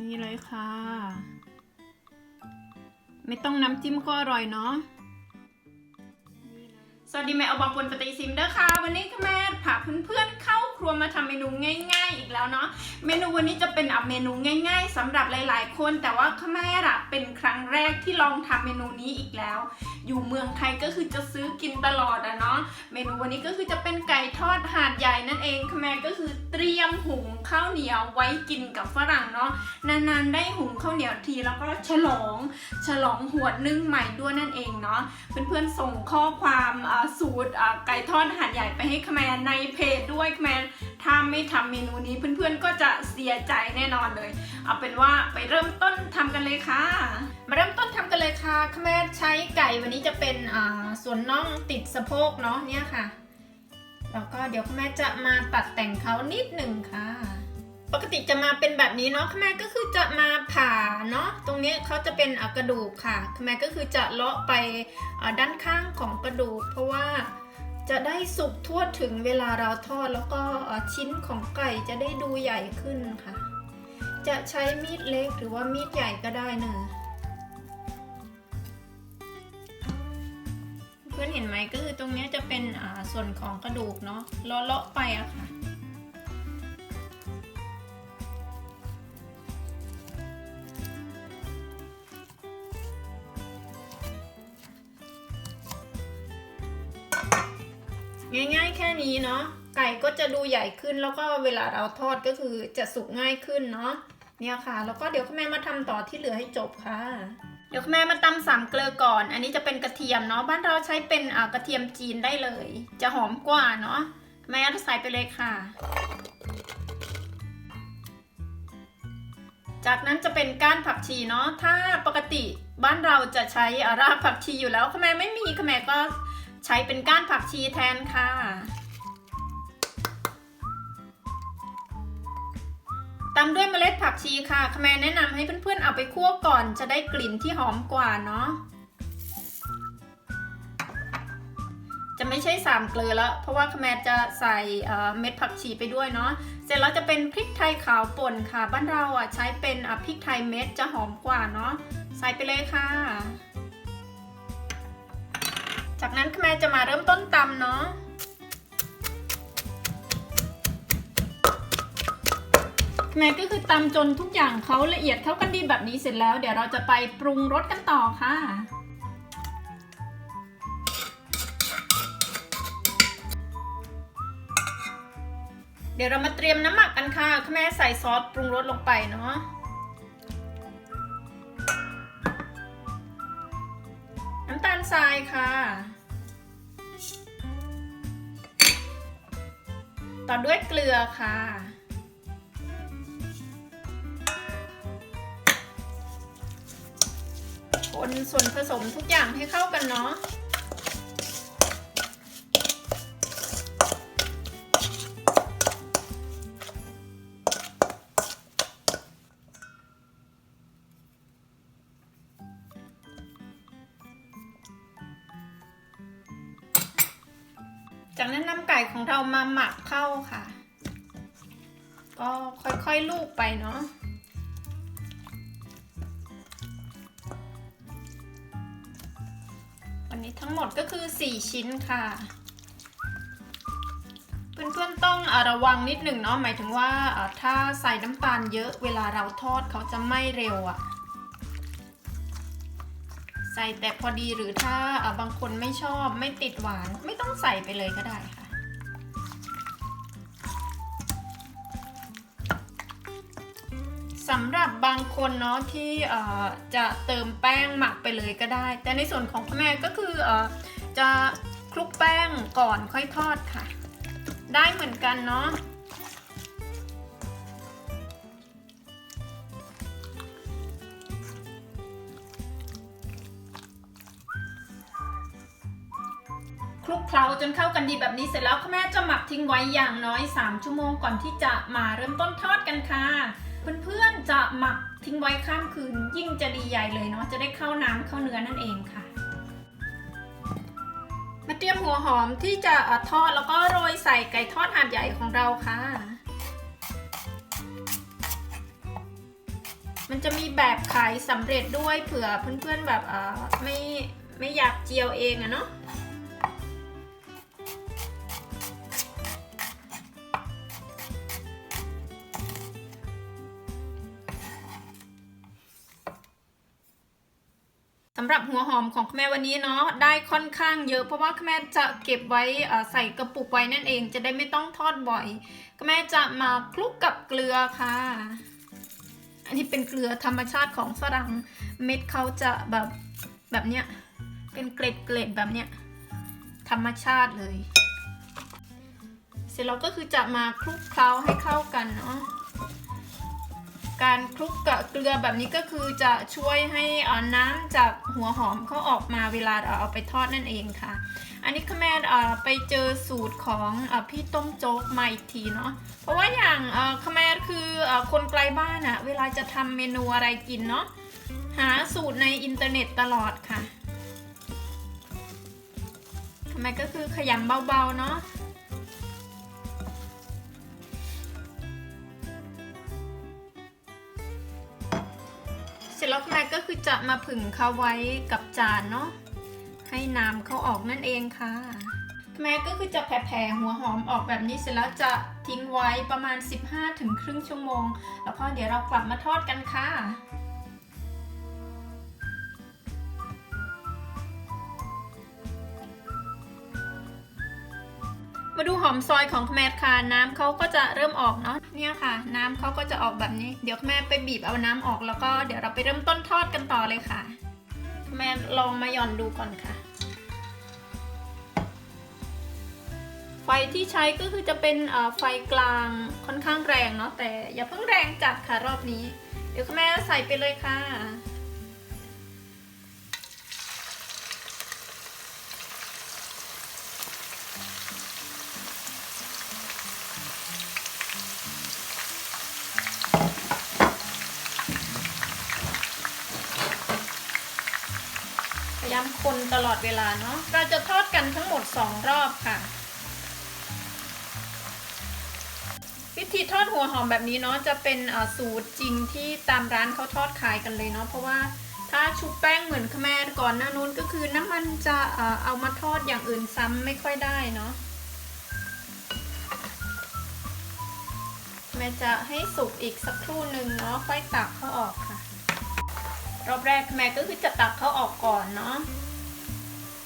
นี่เลยค่ะ ไม่ต้องน้ำจิ้มก็อร่อยเนาะสวัสดีแม่อบางปนปฏิซิมเด้อค่ะ วันนี้ค่ะแม่พาเพื่อนๆเข้าครัวมาทำเมนูง่าย ๆ อีกแล้วเนาะเมนูวันนี้จะเป็นอะเมนูง่าย ๆสำหรับหลายๆ คน แต่ว่าค่ะแม่อะเป็นครั้งแรกที่ลองทำเมนูนี้อีกแล้ว อยู่เมืองไทยก็คือจะซื้อกินตลอดอะเนาะ นูวันนี้ก็คือจะเป็นไก่ทอดหาดใหญ่นั่นเองค่ะแม่ก็คือเตรียมหุงข้าวเหนียวไว้กินกับฝรั่งเนาะนานๆได้หุงข้าวเหนียวทีแล้วก็ฉลอง ฉลองหวดนึ่งใหม่ด้วยนั่นเองเนาะเพื่อนๆส่งข้อความสูตรไก่ทอดหาดใหญ่ไปให้คแมนในเพจด้วยคแมนถ้าไม่ทำเมนูนี้เพื่อนๆก็จะเสียใจแน่นอนเลย เอาเป็นว่าไปเริ่มต้นทำกันเลยค่ะ มาเริ่มต้นทำกันเลยค่ะคแมนใช้ไก่วันนี้จะเป็นส่วนน่องติดสะโพกเนาะเนี่ยค่ะแล้วก็เดี๋ยวคุณแม่จะมาตัดแต่งเขานิดหนึ่งค่ะ ปกติจะมาเป็นแบบนี้เนาะคุณแม่ก็คือจะมาผ่าเนาะ ตรงนี้เขาจะเป็นกระดูกค่ะคุณแม่ก็คือจะเลาะไปะด้านข้างของกระดูก เพราะว่าจะได้สุกทั่วถึงเวลาเราทอดแล้วก็ชิ้นของไก่จะได้ดูใหญ่ขึ้นค่ะ จะใช้มีดเล็กหรือว่ามีดใหญ่ก็ได้เนอะ เห็นไหมก็คือตรงนี้จะเป็นส่วนของกระดูกเนาะเลาะๆไปอะค่ะง่ายๆแค่นี้เนาะไก่ก็จะดูใหญ่ขึ้นแล้วก็เวลาเราทอดก็คือจะสุกง่ายขึ้นเนาะเนี่ยค่ะ แล้วก็เดี๋ยวคุณแม่มาทำต่อที่เหลือให้จบค่ะ ดี๋ยวแม่มาตำสามเกลือก่อน อันนี้จะเป็นกระเทียมเนาะ บ้านเราใช้เป็นกระเทียมจีนได้เลย จะหอมกว่าเนาะ แม่ใส่ไปเลยค่ะ จากนั้นจะเป็นก้านผักชีเนาะ ถ้าปกติบ้านเราจะใช้รากผักชีอยู่แล้วแม่ไม่มีแม่ก็ใช้เป็นก้านผักชีแทนค่ะ ตามด้วยเมล็ดผักชีค่ะคแมนแนะนำให้เพื่อนๆเอาไปคั่วก่อนจะได้กลิ่นที่หอมกว่าเนาะ จะไม่ใช่สามเกลือแล้ว เพราะว่าคแมนจะใส่เม็ดผักชีไปด้วยเนาะ เสร็จแล้วจะเป็นพริกไทยขาวป่นค่ะ บ้านเราอะใช้เป็นพริกไทยเม็ดจะหอมกว่าเนาะ ใส่ไปเลยค่ะ จากนั้นคแมนจะมาเริ่มต้นตำเนาะ แม่ก็คือตำจนทุกอย่างเขาละเอียดเท่ากันดีแบบนี้เสร็จแล้ว เดี๋ยวเราจะไปปรุงรสกันต่อค่ะ เดี๋ยวเรามาเตรียมน้ำหมักกันค่ะแม่ใส่ซอสปรุงรสลงไปเนาะน้ำตาลทรายค่ะ ต่อด้วยเกลือค่ะ คนส่วนผสมทุกอย่างให้เข้ากันเนาะจากนั้นนำไก่ของเรามาหมักเข้าค่ะ ก็ค่อยๆลูบไปเนาะ นี้ทั้งหมดก็คือ 4 ชิ้นค่ะ เพื่อนๆต้องอระวังนิดหนึ่งเนาะหมายถึงว่าถ้าใส่น้ำตาลเยอะเวลาเราทอดเขาจะไม่เร็วอะใส่แต่พอดีหรือถ้าบางคนไม่ชอบไม่ติดหวานไม่ต้องใส่ไปเลยก็ได้ค่ะ สำหรับบางคนเนาะที่จะเติมแป้งหมักไปเลยก็ได้ แต่ในส่วนของแม่ก็คือเอ่อจะคลุกแป้งก่อนค่อยทอดค่ะ ได้เหมือนกันเนาะคลุกเคล้าจนเข้ากันดีแบบนี้เสร็จแล้วคุณแม่จะหมักทิ้งไว้อย่างน้อย 3 ชั่วโมงก่อนที่จะมาเริ่มต้นทอดกันค่ะ เพื่อนๆจะหมักทิ้งไว้ข้ามคืนยิ่งจะดีใหญ่เลยเนาะจะได้เข้าน้ำเข้าเนื้อนั่นเองค่ะ มาเตรียมหัวหอมที่จะอทอดแล้วก็โรยใส่ไก่ทอดหาดใหญ่ของเราค่ะ มันจะมีแบบขายสำเร็จด้วยเผื่อเพื่อนๆแบบไม่ไม่อยากเจียวเองอะเนาะ สำหรับหัวหอมของแม่วันนี้เนาะได้ค่อนข้างเยอะเพราะว่าแม่จะเก็บไว้ใส่กระปุกไว้นั่นเอง จะได้ไม่ต้องทอดบ่อยแม่จะมาคลุกกับเกลือค่ะ อันนี้เป็นเกลือธรรมชาติของฝรั่งเม็ดเขาจะแบบแบบเนี้ยเป็นเกล็ดเกล็ดแบบเนี้ยธรรมชาติเลย เสร็จแล้วก็คือจะมาคลุกเคล้าให้เข้ากันเนาะ การคลุกกับเกลือแบบนี้ก็คือจะช่วยให้น้ำจากหัวหอมเขาออกมาเวลาเราเอาไปทอดนั่นเองค่ะ อันนี้คุณแม่ไปเจอสูตรของอพี่ต้มโจ๊กมาอีกทีเนาะเพราะว่าอย่างคุณแม่คืออคนไกลบ้านอะเวลาจะทำเมนูอะไรกินเนาะหาสูตรในอินเทอร์เน็ตตลอดค่ะคุณแม่ก็คือขยำเบาๆเนาะ ร็จแล้วแม่ก็คือจะมาผึ่งเขาไว้กับจานเนาะให้น้ำเขาออกนั่นเองค่ะ แม่ก็คือจะแผ่ๆหัวหอมออกแบบนี้เสร็จแล้วจะทิ้งไว้ประมาณ 15ถึงครึ่งชั่วโมง แล้วพอเดี๋ยวเรากลับมาทอดกันค่ะ มาดูหอมซอยของแม่ค่ะน้ำเขาก็จะเริ่มออกเนาะเนี่ยค่ะ น้ำเขาก็จะออกแบบนี้ เดี๋ยวแม่ไปบีบเอาน้ำออกแล้วก็เดี๋ยวเราไปเริ่มต้นทอดกันต่อเลยค่ะ แม่ลองมาหย่อนดูก่อนค่ะ ไฟที่ใช้ก็คือจะเป็นไฟกลางค่อนข้างแรงเนาะแต่อย่าเพิ่งแรงจัดค่ะรอบนี้ เดี๋ยวแม่ใส่ไปเลยค่ะ พยายามคนตลอดเวลาเนาะ เราจะทอดกันทั้งหมด 2 รอบค่ะ วิธีทอดหัวหอมแบบนี้เนาะจะเป็นสูตรจริงที่ตามร้านเขาทอดขายกันเลยเนาะเพราะว่าถ้าชุบแป้งเหมือนขแมรก่อนหน้านู้นก็คือน้ำมันจะเอ่อเอามาทอดอย่างอื่นซ้ำไม่ค่อยได้เนาะแม่จะให้สุกอีกสักครู่หนึ่งเนาะค่อยตักเขาออกค่ะ รอบแรกแม่ก็คือจะตักเขาออกก่อนเนาะ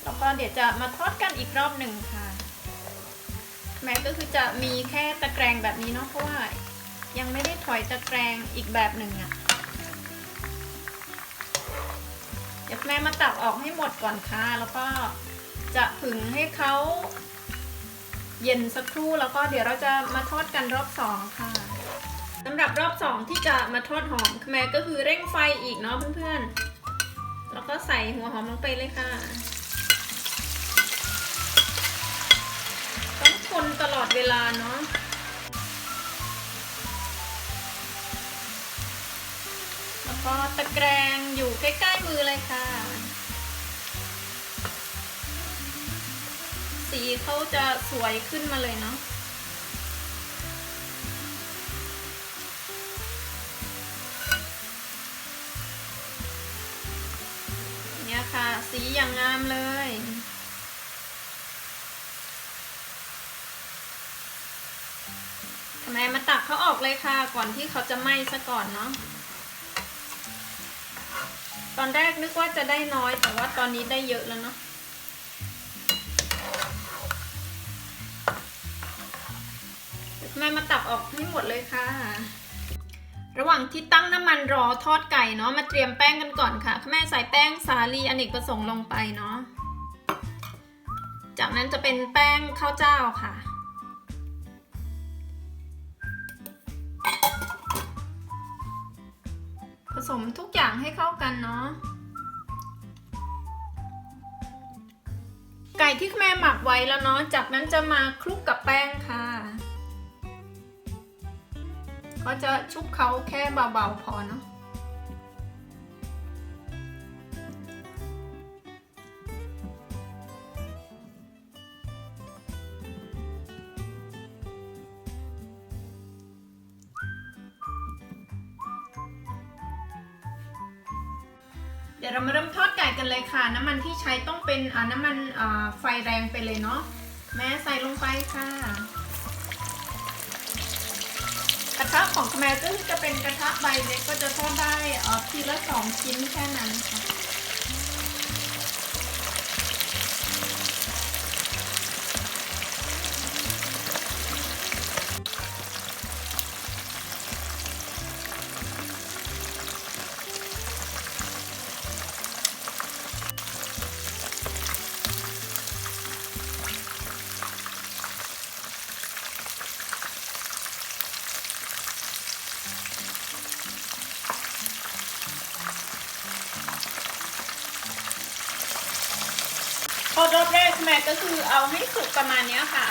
แล้วก็เดี๋ยวจะมาทอดกันอีกรอบหนึ่งค่ะ แม่ก็คือจะมีแค่ตะแกรงแบบนี้เนาะเพราะว่า ยังไม่ได้ถอยตะแกรงอีกแบบหนึ่งอะเดี๋ยวแม่มาตักออกให้หมดก่อนค่ะ แล้วก็จะผึ่งให้เขาเย็นสักครู่แล้วก็เดี๋ยวเราจะมาทอดกันรอบสองค่ะ สำหรับรอบสองที่จะมาทอดหอมแม่ก็คือเร่งไฟอีกเนาะเพื่อนๆ แล้วก็ใส่หัวหอมลงไปเลยค่ะ ต้องคนตลอดเวลาเนาะแล้วก็ตะแกรงอยู่ใกล้ๆมือเลยค่ะ สีเขาจะสวยขึ้นมาเลยเนาะ สีอย่างงามเลย ทำไมมาตักเขาออกเลยค่ะ ก่อนที่เขาจะไหม้ซะก่อนเนาะ ตอนแรกนึกว่าจะได้น้อย แต่ว่าตอนนี้ได้เยอะแล้วเนาะแม่มาตักออกให้หมดเลยค่ะ ระหว่างที่ตั้งน้ำมันรอทอดไก่เนาะมาเตรียมแป้งกันก่อนค่ะแม่ใส่แป้งสาลีอเนกประสงค์ลงไปเนาะจากนั้นจะเป็นแป้งข้าวเจ้าค่ะ ผสมทุกอย่างให้เข้ากันเนาะไก่ที่แม่หมักไว้แล้วเนาะจากนั้นจะมาคลุกกับแป้งค่ะ ก็จะชุบเขาแค่เบาๆพอเนาะเดี๋ยวเรามาเริ่มทอดไก่กันเลยค่ะ น้ำมันที่ใช้ต้องเป็นน้ำมันไฟแรงไปเลยเนาะแม่ใส่ลงไปค่ะ ระทะของแม่ก็จะเป็นกระทะใบเล็กก็จะทอดได้เออทีละสองชิ้นแค่นั้นค่ะ พอรอบแรกแม่ก็คือเอาให้สุกประมาณนี้ค่ะ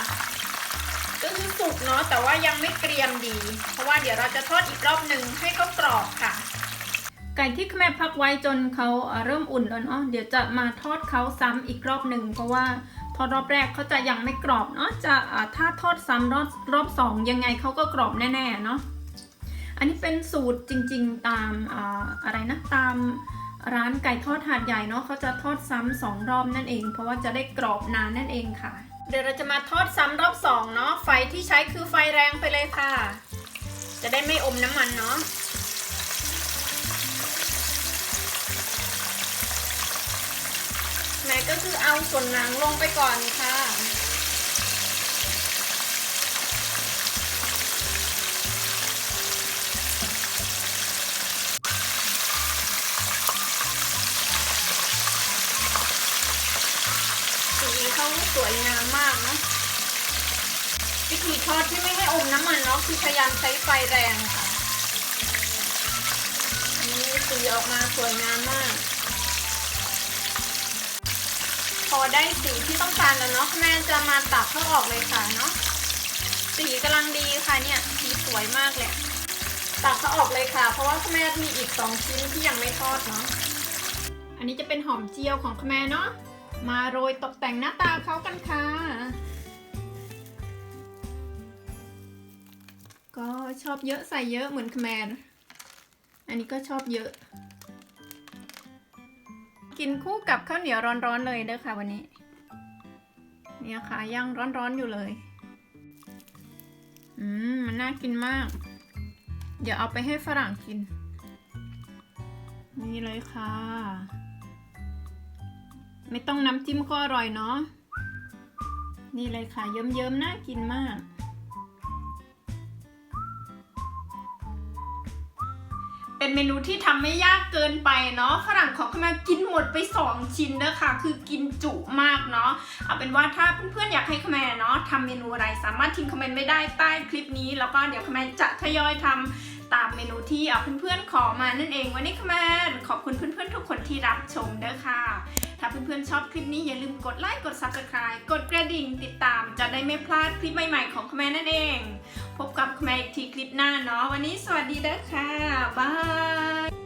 ก็คือสุกเนาะแต่ว่ายังไม่เกรียมดี เพราะว่าเดี๋ยวเราจะทอดอีกรอบหนึ่งให้เขากรอบค่ะ ไก่ที่แม่พักไว้จนเขาเริ่มอุ่นแล้วเนาะเดี๋ยวจะมาทอดเขาซ้ำอีกรอบหนึ่งเพราะว่าทอดรอบแรกเขาจะยังไม่กรอบเนาะจะถ้าทอดซ้ำรอบรอบสองยังไงเขาก็กรอบแน่ๆเนาะอันนี้เป็นสูตรจริงๆตามออะไรนะตาม ร้านไก่ทอดหาดใหญ่เนาะเขาจะทอดซ้ำสองรอบนั่นเอง เพราะว่าจะได้กรอบนานนั่นเองค่ะ เดี๋ยวเราจะมาทอดซ้ำรอบสองเนาะไฟที่ใช้คือไฟแรงไปเลยค่ะ จะได้ไม่อมน้ำมันเนาะแม่ก็คือเอาส่วนหนังลงไปก่อนค่ะ วิธีทอดที่ไม่ให้อมน้ำมันเนาะคือพยายามใช้ไฟแรงค่ะนี่สีออกมาสวยงามมาก พอได้สีที่ต้องการแล้วเนาะแม่จะมาตักเขาออกเลยค่ะเนาะสีกำลังดีค่ะเนี่ยสีสวยมากเลยตักเขาออกเลยค่ะ เพราะว่าแม่มีอีกสองชิ้นที่ยังไม่ทอดเนาะอันนี้จะเป็นหอมเจียวของแม่เนาะมาโรยตกแต่งหน้าตาเขากันค่ะ ก็ชอบเยอะใส่เยอะเหมือนคแมนอันนี้ก็ชอบเยอะ กินคู่กับข้าวเหนียวร้อนๆเลยเด้อค่ะวันนี้ เนี่ยค่ะย่างร้อนๆอยู่เลย อืมมันน่ากินมาก เดี๋ยวเอาไปให้ฝรั่งกิน นี่เลยค่ะ ไม่ต้องน้ำจิ้มก็อร่อยเนาะ นี่เลยค่ะเยิ้มๆน่ากินมาก เป็นเมนูที่ทำไม่ยากเกินไปเนาะฝรั่งของขมากินหมดไป 2 ชิ้นเด้อค่ะ คือกินจุมากเนาะเอาเป็นว่าถ้าเพื่อนๆอยากให้ขมาเนาะทำเมนูอะไรสามารถทิ้งคอมเมนต์ไว้ได้ใต้คลิปนี้ แล้วก็เดี๋ยวขมาจะทยอยทำตามเมนูที่เอาเพื่อนๆขอมานั่นเองวันนี้ขมาขอบคุณเพื่อนๆทุกคนที่รับชมเด้อค่ะ ถ้าเพื่อนๆชอบคลิปนี้อย่าลืมกดไลค์กด Subscribe กดกระดิ่งติดตามจะได้ไม่พลาดคลิปใหม่ๆของคแม่นั่นเอง พบกับคแม่อีกทีคลิปหน้าเนาะวันนี้สวัสดีนะค่ะบาย